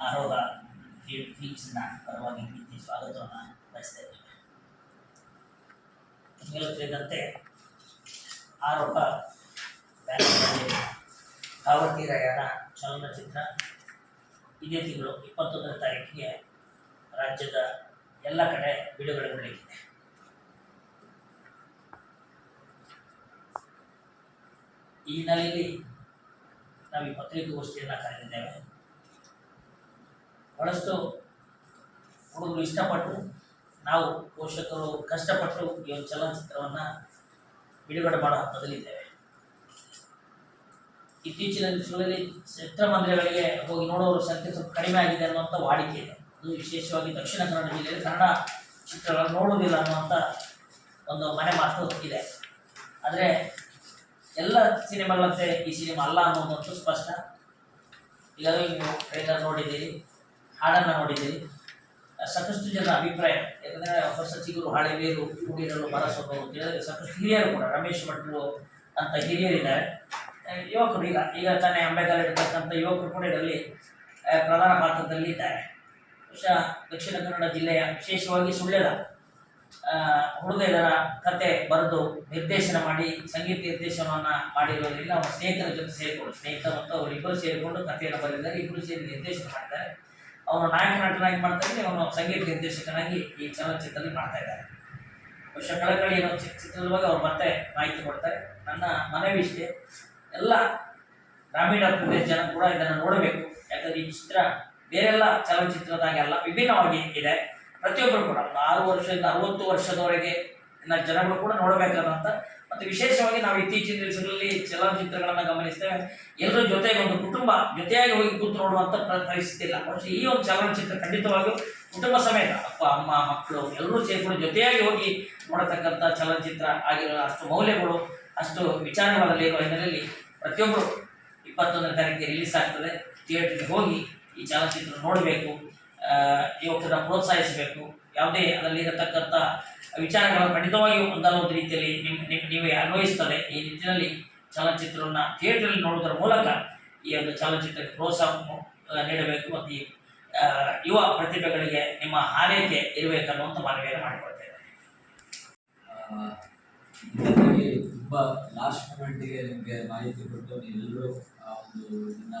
ಆರೋಹ ಫಿಲ್ಮ್ಸ್ನ ಪರವಾಗಿ ಸ್ವಾಗತವನ್ನು ಬಯಸ್ತಾ ಇದ್ದೇವೆ ನಿಮಗೆ ಆರೋಪ ಆರೋಹ ಬ್ಯಾನರ್ನಲ್ಲಿ ಭಾವತಿ ರಾಯರ ಚಲನಚಿತ್ರ ಇದೇ ತಿಂಗಳು ಇಪ್ಪತ್ತೊಂದನೇ ತಾರೀಕಿಗೆ ರಾಜ್ಯದ ಎಲ್ಲ ಕಡೆ ಬಿಡುಗಡೆಗೊಳ್ಳಲಿದೆ ಈ ಹಿನ್ನೆಲೆಯಲ್ಲಿ ನಾವು ಈ ಪತ್ರಿಕಾಗೋಷ್ಠಿಯನ್ನು ಕರೆದಿದ್ದೇವೆ ಬಹಳಷ್ಟು ಹುಡುಗರು ಇಷ್ಟಪಟ್ಟು ನಾವು ಪೋಷಕರು ಕಷ್ಟಪಟ್ಟು ಈ ಒಂದು ಚಲನಚಿತ್ರವನ್ನು ಬಿಡುಗಡೆ ಮಾಡೋ ಹಂತದಲ್ಲಿದ್ದೇವೆ. ಇತ್ತೀಚಿನ ದಿವಸಗಳಲ್ಲಿ ಚಿತ್ರಮಂದಿರಗಳಿಗೆ ಹೋಗಿ ನೋಡೋರ ಸಂಖ್ಯೆ ಸ್ವಲ್ಪ ಕಡಿಮೆ ಆಗಿದೆ ಅನ್ನುವಂಥ ವಾಡಿಕೆ. ಇದೆ ಅದು ವಿಶೇಷವಾಗಿ ದಕ್ಷಿಣ ಕನ್ನಡ ಜಿಲ್ಲೆಯಲ್ಲಿ ಕನ್ನಡ ಚಿತ್ರಗಳನ್ನು ನೋಡುವುದಿಲ್ಲ ಅನ್ನುವಂಥ ಒಂದು ಮನೆ ಮಾತು ಇದೆ. ಆದರೆ ಎಲ್ಲ ಸಿನಿಮಾಗಳಂತೆ ಈ ಸಿನಿಮಾ ಅಲ್ಲ ಅನ್ನೋದಂತೂ ಸ್ಪಷ್ಟ. ಈಗಾಗಲೇ ನೀವು ಟ್ರೈಲರ್ ನೋಡಿದ್ದೀರಿ. ಹಾಡನ್ನು ನೋಡಿದ್ದೀರಿ ಸಾಕಷ್ಟು ಜನ ಅಭಿಪ್ರಾಯ. ಯಾಕಂದರೆ ಚಿಗುರು ಹಾಳೆ ಬೇರು ಕೂಡಿರಲು ಬರಸೋದು ಅಂತ ಹೇಳಿದ್ರೆ ಸಾಕಷ್ಟು ಹಿರಿಯರು ಕೂಡ ರಮೇಶ್ ಭಟ್ರು ಅಂತ ಹಿರಿಯರಿದ್ದಾರೆ ಯುವಕರು ಈಗ ಈಗ ತಾನೇ ಅಂಬೇಡ್ಕರ್ ಇರ್ತಕ್ಕಂಥ ಯುವಕರು ಕೂಡ ಇದರಲ್ಲಿ ಪ್ರಧಾನ ಪಾತ್ರದಲ್ಲಿ ಇದ್ದಾರೆ. ಬಹುಶಃ ದಕ್ಷಿಣ ಕನ್ನಡ ಜಿಲ್ಲೆಯ ವಿಶೇಷವಾಗಿ ಸುಳ್ಯದ ಆ, ಹುಡುಗ ಇದರ ಕತೆ ಬರೆದು ನಿರ್ದೇಶನ ಮಾಡಿ ಸಂಗೀತ ನಿರ್ದೇಶನವನ್ನು ಮಾಡಿರೋದ್ರಿಂದ ಅವರ ಸ್ನೇಹಿತರ ಜೊತೆ ಸೇರಿಕೊಂಡು ಸ್ನೇಹಿತ ಮತ್ತು ಅವರಿಬ್ಬರು ಸೇರಿಕೊಂಡು ಕಥೆಯನ್ನು ಬರೆದಿದ್ದಾರೆ ಇಬ್ಬರು ಸೇರಿ ನಿರ್ದೇಶನ ಮಾಡಿದ್ದಾರೆ. ಅವನು ನಾಯಕ ನಟನಾಗಿ ಮಾಡ್ತಾರೆ ಅವನು ಸಂಗೀತ ನಿರ್ದೇಶಕನಾಗಿ ಈ ಚಲನಚಿತ್ರದಲ್ಲಿ ಮಾಡ್ತಾ ಇದ್ದಾರೆ. ಬಹುಶಃ ಕಳಕಳಿ ಏನೋ ಬಗ್ಗೆ ಅವ್ರು ಮತ್ತೆ ಮಾಹಿತಿ ಕೊಡ್ತಾರೆ. ನನ್ನ ಮನವಿ ಇಷ್ಟೇ. ಎಲ್ಲ ಗ್ರಾಮೀಣ ಪ್ರದೇಶ ಜನ ಕೂಡ ಇದನ್ನು ನೋಡಬೇಕು. ಯಾಕಂದ್ರೆ ಈ ಚಿತ್ರ ಬೇರೆಲ್ಲ ಚಲನಚಿತ್ರದಾಗೆ ಅಲ್ಲ, ವಿಭಿನ್ನವಾಗಿ ಇದೆ. ಪ್ರತಿಯೊಬ್ಬರು ಕೂಡ ಒಂದು ಆರು ವರ್ಷದಿಂದ ಅರವತ್ತು ವರ್ಷದವರೆಗೆ ಜನಗಳು ಕೂಡ ನೋಡಬೇಕಾದಂತ ಮತ್ತು ವಿಶೇಷವಾಗಿ ನಾವು ಇತ್ತೀಚಿನ ದಿವಸಗಳಲ್ಲಿ ಚಲನಚಿತ್ರಗಳನ್ನು ಗಮನಿಸ್ತೇವೆ. ಎಲ್ಲರೂ ಜೊತೆಗೆ ಒಂದು ಕುಟುಂಬ ಜೊತೆಯಾಗಿ ಹೋಗಿ ಕೂತು ನೋಡುವಂಥ ಪ್ರ- ಪರಿಸ್ಥಿತಿ ಇಲ್ಲ ಬಹುಶಃ ಈ ಒಂದು ಚಲನಚಿತ್ರ ಖಂಡಿತವಾಗಿಯೂ ಕುಟುಂಬ ಸಮೇತ, ಅಪ್ಪ, ಅಮ್ಮ, ಮಕ್ಕಳು ಎಲ್ಲರೂ ಸೇರಿಕೊಂಡು ಜೊತೆಯಾಗಿ ಹೋಗಿ ನೋಡತಕ್ಕಂಥ ಚಲನಚಿತ್ರ ಆಗಿರೋ ಅಷ್ಟು ಮೌಲ್ಯಗಳು, ಅಷ್ಟು ವಿಚಾರಗಳಲ್ಲಿ ಇರುವ ಹಿನ್ನೆಲೆಯಲ್ಲಿ ಪ್ರತಿಯೊಬ್ಬರು ಇಪ್ಪತ್ತೊಂದನೇ ತಾರೀಕಿಗೆ ರಿಲೀಸ್ ಆಗ್ತದೆ. ಥಿಯೇಟ್ರಿಗೆ ಹೋಗಿ ಈ ಚಲನಚಿತ್ರ ನೋಡಬೇಕು ಯುವಕರನ್ನ ಪ್ರೋತ್ಸಾಹಿಸಬೇಕು. ಯಾವುದೇ ಅದರಲ್ಲಿ ವಿಚಾರಗಳನ್ನು ಖಂಡಿತವಾಗಿಯೂ ಒಂದಲ್ಲೊಂದು ರೀತಿಯಲ್ಲಿ ನಿಮ್ಮ ನೀವೇ ಅನ್ವಯಿಸ್ತದೆ ಈ ನಿಟ್ಟಿನಲ್ಲಿ ಚಲನಚಿತ್ರವನ್ನು ಥಿಯೇಟ್ರಲ್ಲಿ ನೋಡುವುದರ ಮೂಲಕ ಈ ಒಂದು ಚಲನಚಿತ್ರಕ್ಕೆ ಪ್ರೋತ್ಸಾಹ ನೀಡಬೇಕು ಮತ್ತು ಈ ಯುವ ಪ್ರತಿಭೆಗಳಿಗೆ ನಿಮ್ಮ ಹಾರೈಕೆ ಇರಬೇಕನ್ನುವಂಥ ಮನವಿಯನ್ನು ಇದಕ್ಕಾಗಿ ತುಂಬ ಲಾಸ್ಟ್ ಮೂಮೆಂಟಿಗೆ ನಿಮಗೆ ಮಾಹಿತಿ ಕೊಟ್ಟು ಎಲ್ಲರೂ ಆ ಒಂದು ಇದನ್ನ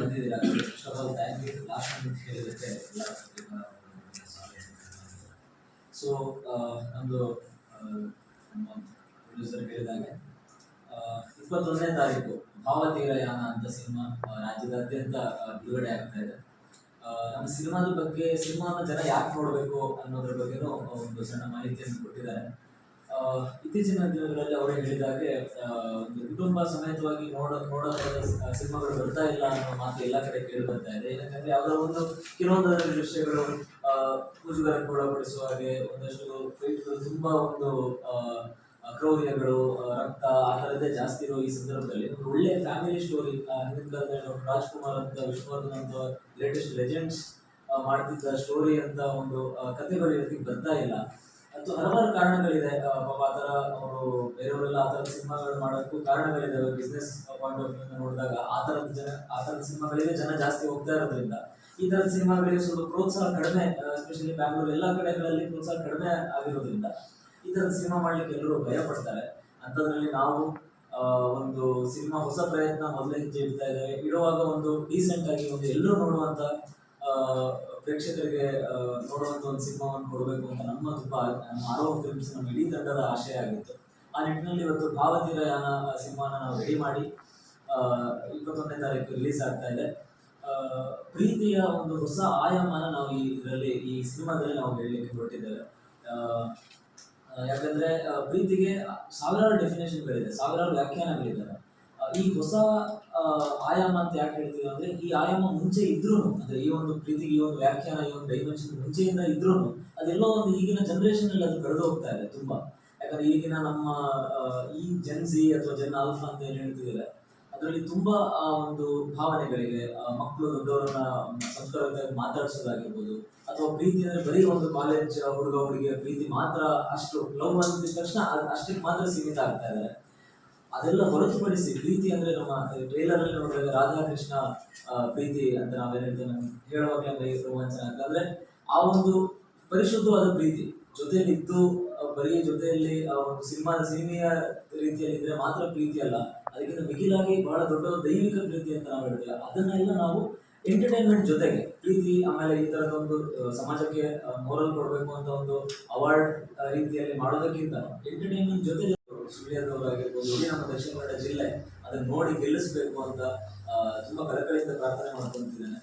ಬಂದಿದ್ದೀರಾ? ಲಾಸ್ಟ್ ಮೂಮೆಂಟ್ ಹೇಳಿದಕ್ಕೆ ಎಲ್ಲ ಸೊ ನಮ್ಮದು ನಮ್ಮ ಪ್ರೊಡ್ಯೂಸರ್ ಹೇಳಿದಾಗೆ ಇಪ್ಪತ್ತೊಂದನೇ ತಾರೀಕು, ಭಾವತೀರಯಾನ ಅಂತ ಸಿನಿಮಾ ರಾಜ್ಯದಾದ್ಯಂತ ಬಿಡುಗಡೆ ಆಗ್ತಾ ಇದೆ. ನಮ್ಮ ಸಿನಿಮಾದ ಬಗ್ಗೆ, ಸಿನಿಮಾನ ಜನ ಯಾಕೆ ನೋಡಬೇಕು ಅನ್ನೋದ್ರ ಬಗ್ಗೆನೂ ಒಂದು ಸಣ್ಣ ಮಾಹಿತಿಯನ್ನು ಕೊಟ್ಟಿದ್ದಾರೆ. ಇತ್ತೀಚಿನ ದಿನಗಳಲ್ಲಿ ಅವರು ಹೇಳಿದಾಗೆ ಒಂದು ಕುಟುಂಬ ಸಮೇತವಾಗಿ ನೋಡ ನೋಡೋದ ಸಿನಿಮಾಗಳು ಬರ್ತಾ ಇಲ್ಲ ಅನ್ನೋ ಮಾತು ಎಲ್ಲ ಕಡೆ ಕೇಳಿ ಬರ್ತಾ ಇದೆ. ಯಾಕಂದ್ರೆ, ಯಾವುದೋ ಒಂದು ಕೆಲವೊಂದು ವಿಷಯಗಳು ಮುಜುಗರಕ್ಕೆ ಒಳಪಡಿಸುವ ಹಾಗೆ ಒಂದಷ್ಟು ಫೈಟ್ಗಳು ತುಂಬಾ ಒಂದು ಕ್ರೌರ್ಯಗಳು ರಕ್ತ ಆ ಥರದ್ದೇ ಜಾಸ್ತಿ ಇರೋ ಈ ಸಂದರ್ಭದಲ್ಲಿ ಒಂದು ಒಳ್ಳೆ ಫ್ಯಾಮಿಲಿ ಸ್ಟೋರಿ ಹಿಂದಿನ ಕಾಲದಲ್ಲಿ ಡಾಕ್ಟರ್ ರಾಜ್ಕುಮಾರ್ ಅಂತ ವಿಶ್ವವರ್ಧನ್ ಅಂತ ಲೇಟೆಸ್ಟ್ ಲೆಜೆಂಡ್ಸ್ ಮಾಡ್ತಿದ್ದ ಸ್ಟೋರಿ ಅಂತ ಒಂದು ಕಥೆ ಬರೆಯೋದಕ್ಕೆ ಬರ್ತಾ ಇಲ್ಲ. ಅದು ಹಲವಾರು ಕಾರಣಗಳಿದೆ. ಪಾಪ ಆ ಥರ ಅವರು ಬೇರೆಯವರೆಲ್ಲ ಆ ಥರದ ಸಿನಿಮಾಗಳು ಮಾಡೋಕ್ಕೂ ಕಾರಣಗಳಿದ್ದಾವೆ ಬಿಸ್ನೆಸ್ ಪಾಯಿಂಟ್ ಆಫ್ ವ್ಯೂ ನೋಡಿದಾಗ ಆ ಥರದ ಜನ, ಆ ಥರದ ಸಿನಿಮಾಗಳಿಗೆ ಜನ ಜಾಸ್ತಿ ಹೋಗ್ತಾ ಇರೋದ್ರಿಂದ. ಈ ಥರದ ಸಿನಿಮಾಗಳಿಗೆ ಸ್ವಲ್ಪ ಪ್ರೋತ್ಸಾಹ ಕಡಿಮೆ ಎಸ್ಪೆಷಲಿ ಬ್ಯಾಂಗ್ಳೂರ್ ಎಲ್ಲ ಕಡೆಗಳಲ್ಲಿ ಪ್ರೋತ್ಸಾಹ ಕಡಿಮೆ ಆಗಿರೋದ್ರಿಂದ ಈ ಥರದ ಸಿನಿಮಾ ಮಾಡ್ಲಿಕ್ಕೆ ಎಲ್ಲರೂ ಭಯ ಪಡ್ತಾರೆ. ಅಂಥದ್ರಲ್ಲಿ ನಾವು ಒಂದು ಸಿನಿಮಾ ಹೊಸ ಪ್ರಯತ್ನ ಮೊದಲೇ ಹೆಜ್ಜೆ ಇಡ್ತಾ ಇದ್ದಾರೆ ಇಡುವಾಗ ಒಂದು ಡೀಸೆಂಟ್ ಆಗಿ ಒಂದು ಎಲ್ಲರೂ ನೋಡುವಂತ ಆ, ಪ್ರೇಕ್ಷಕರಿಗೆ ನೋಡುವಂಥ ಒಂದು ಸಿನಿಮಾವನ್ನು ಕೊಡಬೇಕು ಅಂತ ನಮ್ಮ ತುಂಬ ನಮ್ಮ ಆರೋ ಫಿಲ್ಮ್ಸ್ ನಮ್ಮ ಇಡೀ ತಂಡದ ಆಶಯ ಆಗಿತ್ತು. ಆ ನಿಟ್ಟಿನಲ್ಲಿ ಇವತ್ತು ಭಾವತೀರಯಾನ ಸಿನಿಮಾನ ನಾವು ರೆಡಿ ಮಾಡಿ ಇಪ್ಪತ್ತೊಂದನೇ ತಾರೀಕು ರಿಲೀಸ್ ಆಗ್ತಾ ಇದೆ. ಪ್ರೀತಿಯ ಒಂದು ಹೊಸ ಆಯಾಮನ ನಾವು ಈ ಇದರಲ್ಲಿ, ಈ ಸಿನಿಮಾದಲ್ಲಿ ನಾವು ಹೇಳಲಿಕ್ಕೆ ಹೊರಟಿದ್ದೇವೆ. ಯಾಕಂದ್ರೆ ಪ್ರೀತಿಗೆ ಸಾವಿರಾರು ಡೆಫಿನೇಷನ್ಗಳಿದೆ ಸಾವಿರಾರು ವ್ಯಾಖ್ಯಾನಗಳಿದ್ದಾವೆ. ಈ ಹೊಸ ಆಯಾಮ ಅಂತ ಯಾಕೆ ಹೇಳ್ತೀವಿ ಅಂದ್ರೆ, ಈ ಆಯಾಮ ಮುಂಚೆ ಇದ್ರೂ ಅಂದ್ರೆ ಈ ಒಂದು ಪ್ರೀತಿಗೆ ಈ ಒಂದು ವ್ಯಾಖ್ಯಾನ, ಈ ಒಂದು ಡೈಮೆನ್ಷನ್ ಮುಂಚೆಯಿಂದ ಇದ್ರೂ ಅದೆಲ್ಲೋ ಒಂದು ಈಗಿನ ಜನರೇಷನ್ ಅಲ್ಲಿ ಅದು ಕಳೆದು ಹೋಗ್ತಾ ಇದೆ ತುಂಬಾ. ಯಾಕಂದ್ರೆ ಈಗಿನ ನಮ್ಮ ಈ ಜನ್ ಝಿ ಅಥವಾ ಜನ್ ಆಲ್ಫಾ ಅಂತ ಏನ್ ಹೇಳ್ತಿದ್ದಾರೆ ಅದರಲ್ಲಿ ತುಂಬಾ ಒಂದು ಭಾವನೆಗಳಿವೆ. ಮಕ್ಕಳು ದೊಡ್ಡವರನ್ನ ಸಂಸ್ಕಾರವಾಗಿ ಮಾತಾಡಿಸೋದಾಗಿರ್ಬೋದು ಅಥವಾ ಪ್ರೀತಿ ಅಂದ್ರೆ ಬರೀ ಒಂದು ಕಾಲೇಜ್ ಹುಡುಗ ಹುಡುಗಿಯ ಪ್ರೀತಿ ಮಾತ್ರ ಅಷ್ಟು ಲವ್ ಅಂದ ತಕ್ಷಣ ಅಷ್ಟಕ್ಕೆ ಮಾತ್ರ ಸೀಮಿತ ಆಗ್ತಾ ಇದ್ದಾರೆ. ಅದೆಲ್ಲ ಹೊರತುಪಡಿಸಿ ಪ್ರೀತಿ ಅಂದ್ರೆ ನಮ್ಮ ಟ್ರೇಲರ್ ಅಲ್ಲಿ ನೋಡಿದಾಗ ರಾಧಾಕೃಷ್ಣ ಪ್ರೀತಿ ಅಂತ ನಾವೇನ್ ಹೇಳ್ತೇವೆ ಮೈ ರೋಮಾಂಚನ ಅಂತ. ಅಂದ್ರೆ ಆ ಒಂದು ಪರಿಶುದ್ಧವಾದ ಪ್ರೀತಿ ಜೊತೆಯಲ್ಲಿ ಇದ್ದು ಆ, ಬರೀ ಜೊತೆಯಲ್ಲಿ ಒಂದು ಸಿನಿಮಾದ ಸಿನಿಮೆಯ ರೀತಿಯಲ್ಲಿ ಇದ್ರೆ ಮಾತ್ರ ಪ್ರೀತಿ ಅಲ್ಲ. ಅದಕ್ಕಿಂತ ಮಿಗಿಲಾಗಿ ಬಹಳ ದೊಡ್ಡ ದೈವಿಕ ಪ್ರೀತಿ ಅಂತ ನಾವು ಹೇಳ್ತೀವಿ. ಅದನ್ನೆಲ್ಲ ನಾವು ಎಂಟರ್ಟೈನ್ಮೆಂಟ್ ಜೊತೆಗೆ ಪ್ರೀತಿ ಆಮೇಲೆ ಈ ಆ, ಸಮಾಜಕ್ಕೆ ಮೋರಲ್ ಕೊಡಬೇಕು ಅಂತ ಒಂದು ಅವಾರ್ಡ್ ರೀತಿಯಲ್ಲಿ ಮಾಡೋದಕ್ಕಿಂತ ಎಂಟರ್ಟೈನ್ಮೆಂಟ್ ಜೊತೆ ಸುಳ್ಯದವರಾಗಿರ್ಬೋದು ನಮ್ಮ ದಕ್ಷಿಣ ಕನ್ನಡ ಜಿಲ್ಲೆ ಅದನ್ನ ನೋಡಿ ಗೆಲ್ಲಿಸಬೇಕು ಅಂತ ತುಂಬ ಕಳಕಳಿಯಿಂದ ಪ್ರಾರ್ಥನೆ ಮಾಡ್ಕೊಂತಿದ್ದೇನೆ.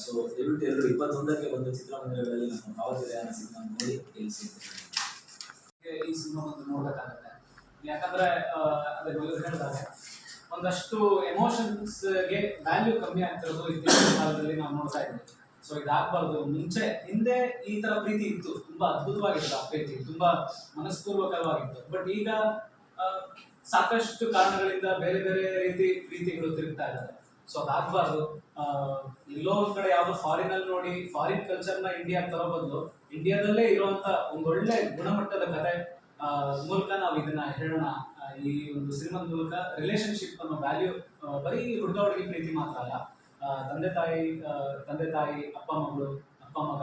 ಸೊ ದಯವಿಟ್ಟು ಎಲ್ಲರೂ ಇಪ್ಪತ್ತೊಂದಕ್ಕೆ ಒಂದು ಚಿತ್ರಮಂದಿರಗಳಲ್ಲಿ ನಮ್ಮ ಭಾವಚಿತ್ರಯಾನ ಸಿನಿಮಾ ನೋಡಿ ಗೆಲ್ಲಿಸಿ ಈ ಸಿನಿಮಾ ಒಂದು ನೋಡ್ಬೇಕಾಗತ್ತೆ. ಯಾಕಂದ್ರೆ ಒಂದಷ್ಟು ಎಮೋಷನ್ಸ್ಗೆ ವ್ಯಾಲ್ಯೂ ಕಮ್ಮಿ ಆಗ್ತಿರೋದು ಇತ್ತೀಚಿನ ಕಾಲದಲ್ಲಿ ನಾವು ನೋಡ್ತಾ ಇದ್ದೀವಿ. ಸೊ ಇದಾಗಬಾರ್ದು. ಮುಂಚೆ, ಹಿಂದೆ ಈ ತರ ಪ್ರೀತಿ ಇತ್ತು. ತುಂಬಾ ಅದ್ಭುತವಾಗಿತ್ತು ಆ ಪ್ರೀತಿ. ತುಂಬಾ ಮನಸ್ಪೂರ್ವಕವಾಗಿತ್ತು ಬಟ್ ಈಗ ಸಾಕಷ್ಟು ಕಾರಣಗಳಿಂದ ಬೇರೆ ಬೇರೆ ರೀತಿ ಪ್ರೀತಿಗಳು ತಿರುಗ್ತಾ ಇದ್ದಾರೆ ಸೊ ಅದಾಗಬಾರ್ದು. ಎಲ್ಲೋ ಒಂದ್ ಕಡೆ ಯಾವ್ದೋ ಫಾರಿನ್ ಅಲ್ಲಿ ನೋಡಿ ಫಾರಿನ್ ಕಲ್ಚರ್ನ ಇಂಡಿಯಾ ತರೋ ಬದಲು ಇಂಡಿಯಾದಲ್ಲೇ ಇರುವಂತ ಒಂದೊಳ್ಳೆ ಗುಣಮಟ್ಟದ ಕತೆ ಮೂಲಕ ನಾವು ಇದನ್ನ ಹೇಳೋಣ. ಈ ಒಂದು ಸಿನಿಮಾದ ಮೂಲಕ ರಿಲೇಶನ್ಶಿಪ್ ಅನ್ನೋ ವ್ಯಾಲ್ಯೂ ಬರೀ ಹುಡುಗ ಹುಡುಗಿ ಪ್ರೀತಿ ಮಾತ್ರ ಅಲ್ಲ. ತಂದೆ ತಾಯಿ ತಂದೆ ತಾಯಿ, ಅಪ್ಪ ಮಗಳು, ಅಪ್ಪ ಮಗ,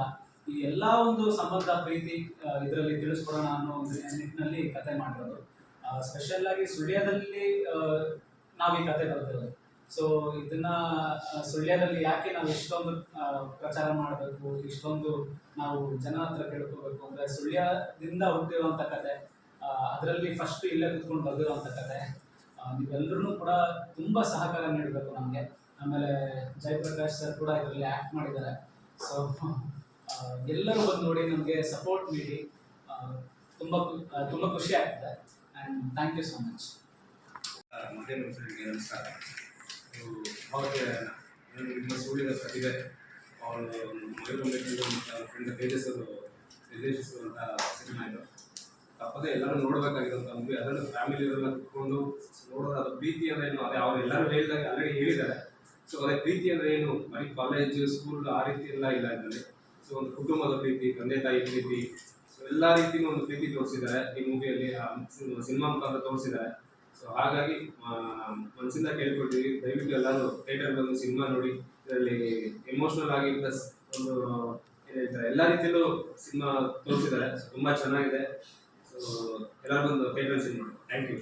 ಈ ಎಲ್ಲಾ ಒಂದು ಸಂಬಂಧ, ಪ್ರೀತಿ ಇದರಲ್ಲಿ ತಿಳಿಸ್ಕೊಡೋಣ ಅನ್ನೋ ಒಂದು ನಿಟ್ಟಿನಲ್ಲಿ ಕತೆ ಮಾಡಿರೋದು. ಸ್ಪೆಷಲ್ ಆಗಿ ಸುಳ್ಯದಲ್ಲಿ ನಾವು ಈ ಕತೆ ಬರ್ತಿರೋದು ಸೊ ಇದನ್ನ ಸುಳ್ಯದಲ್ಲಿ ಯಾಕೆ ನಾವು ಇಷ್ಟೊಂದು ಪ್ರಚಾರ ಮಾಡಬೇಕು, ಇಷ್ಟೊಂದು ನಾವು ಜನ ಹತ್ರ ಕೇಳ್ಕೋಬೇಕು ಅಂದ್ರೆ ಸುಳ್ಯದಿಂದ ಹುಟ್ಟಿರುವಂತ ಕತೆ ಅದರಲ್ಲಿ ಫಸ್ಟ್ ಇಲ್ಲೇ ಕುತ್ಕೊಂಡು ಬಂದಿರುವಂತ ಕತೆ ನೀವೆಲ್ಲರೂ ಕೂಡ ತುಂಬಾ ಸಹಕಾರ ನೀಡಬೇಕು ನಮಗೆ. ಆಮೇಲೆ ಜಯಪ್ರಕಾಶ್ ಸರ್ ಕೂಡ ಇದರಲ್ಲಿ ಆಕ್ಟ್ ಮಾಡಿದ್ದಾರೆ. ಸೊ ಎಲ್ಲರೂ ಬಂದು ನೋಡಿ ನಮಗೆ ಸಪೋರ್ಟ್ ನೀಡಿ ತುಂಬಾ ತುಂಬಾ ಖುಷಿ ಆಗ್ತದೆ. And thank you so much ಇದು. ನಿಮ್ಮ ಸುಳ್ಳಿನ ಪ್ರತಿಭೆ ಅವಳು ಅವರ ಫ್ರೆಂಡ್ ತೇಜಸ್ ಅವರು ನಿರ್ದೇಶಿಸುವಂಥ ಸಿನಿಮಾ ಇದು. ತಪ್ಪದೆ ಎಲ್ಲರೂ ನೋಡಬೇಕಾಗಿರುವಂಥ ಮೂವಿ ಅದರಲ್ಲೂ ಫ್ಯಾಮಿಲಿಯವರೆಲ್ಲ ಕುತ್ಕೊಂಡು ನೋಡೋದು, ಅದು ಪ್ರೀತಿ ಅಂದರೆ ಏನು? ಅದೇ ಅವ್ರು ಎಲ್ಲರೂ ಹೇಳಿದಾಗ ಆಲ್ರೆಡಿ ಹೇಳಿದ್ದಾರೆ. ಸೊ ಅದೇ ಪ್ರೀತಿ ಅಂದರೆ ಏನು? ಬರೀ ಕಾಲೇಜ್ ಸ್ಕೂಲ್ ಆ ರೀತಿ ಎಲ್ಲ ಇಲ್ಲ ಇದರಲ್ಲಿ. ಸೊ ಒಂದು ಕುಟುಂಬದ ಪ್ರೀತಿ, ತಂದೆ ತಾಯಿ ಪ್ರೀತಿ. ಸೊ ಎಲ್ಲ ರೀತಿಯೂ ಒಂದು ಪ್ರೀತಿ ತೋರಿಸಿದ್ದಾರೆ. ಈ ಮೂವಿಯಲ್ಲಿ ಸಿನಿಮಾ ಮುಖಾಂತರ ತೋರಿಸಿದ್ದಾರೆ. ಸೊ ಹಾಗಾಗಿ ಮನಸ್ಸಿಂದ ಕೇಳ್ಕೊಳ್ತೀವಿ. ದಯವಿಟ್ಟು ಎಲ್ಲರೂ ಥಿಯೇಟರ್ ಬಂದು ಸಿನಿಮಾ ನೋಡಿ. ಇದರಲ್ಲಿ ಎಮೋಷನಲ್ ಆಗಿ ಪ್ಲಸ್ ಒಂದು, ಏನ್ ಹೇಳ್ತಾರೆ, ಎಲ್ಲ ರೀತಿಯಲ್ಲೂ ಸಿನಿಮಾ ತೋರಿಸಿದ್ದಾರೆ. ತುಂಬಾ ತುಂಬ ಚೆನ್ನಾಗಿದೆ. ಸೊ ಎಲ್ಲರೂ ಬಂದು ಥಿಯೇಟರ್ ಸಿನಿಮಾ ಥ್ಯಾಂಕ್ ಯು